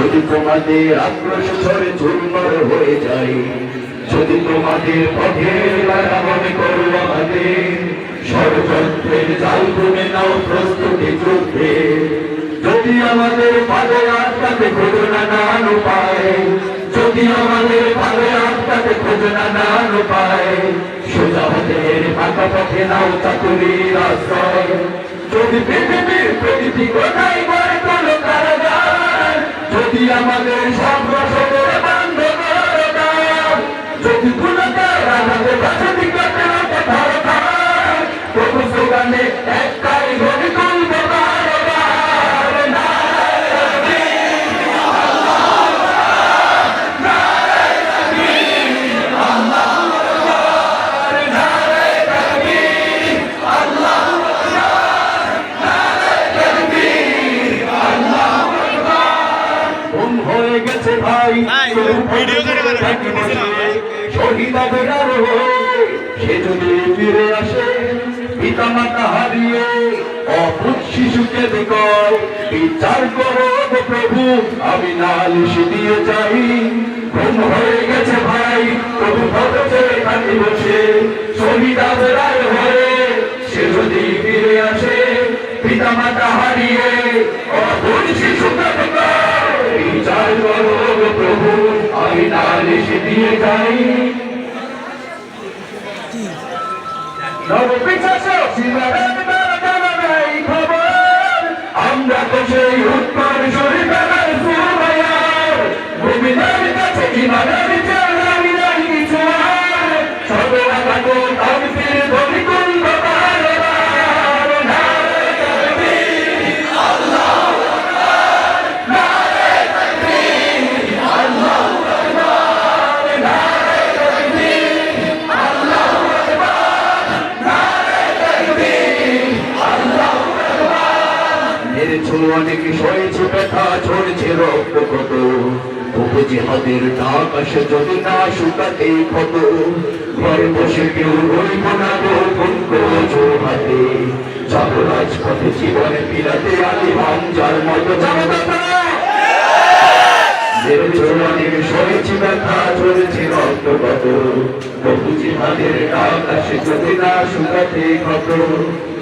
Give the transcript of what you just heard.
যদি তোমাদের আক্রোশ ঝরে চুরমার হয়ে যায়, যদি তোমাদের বেলা মনে করো আমাদের, ষড়যন্ত্রের জাল তুমি নাও প্রস্তুতি যুদ্ধে। যদি আমাদের পালে আটকাতে খোঁজো না নান উপায়। যদি আমাদের পালে আটকাতে খোঁজো না নান উপায়। সোজা হাতের ফাঁকা পথে নাও চাকুরির আশ্রয়। যদি পৃথিবীর প্রতিটি কোথায় আমাদের সব হয়ে গেছে ভাই। ভিডিও করে। শহীদ সে যদি ফিরে আসে পিতা মাতা হারিয়ে অপুত শিশুকে দেখয়। বিচার করো প্রভু আমি নালিশ দিয়ে যাই ঘুম হয়ে গেছে ভাই প্রভু ভগতে এখানে বসে। শহীদ হয়ে সে যদি ফিরে আসে পিতা মাতা হারিয়ে Si me সয়েছে ব্যথা ঝরছে রক্ত কত। তবু জিহাদের ডাক আসে যদি না শুকাতে ক্ষত। ঘরে বসে কেউ রইব না গো কোন হাতে যাব রাজপথে জীবনে ফিরাতে আলি হামজার মতো। যাব সয়েছে ব্যথা, ঝরছে রক্ত কত। তবু জিহাদের ডাক যদি না শুকাতে ক্ষত।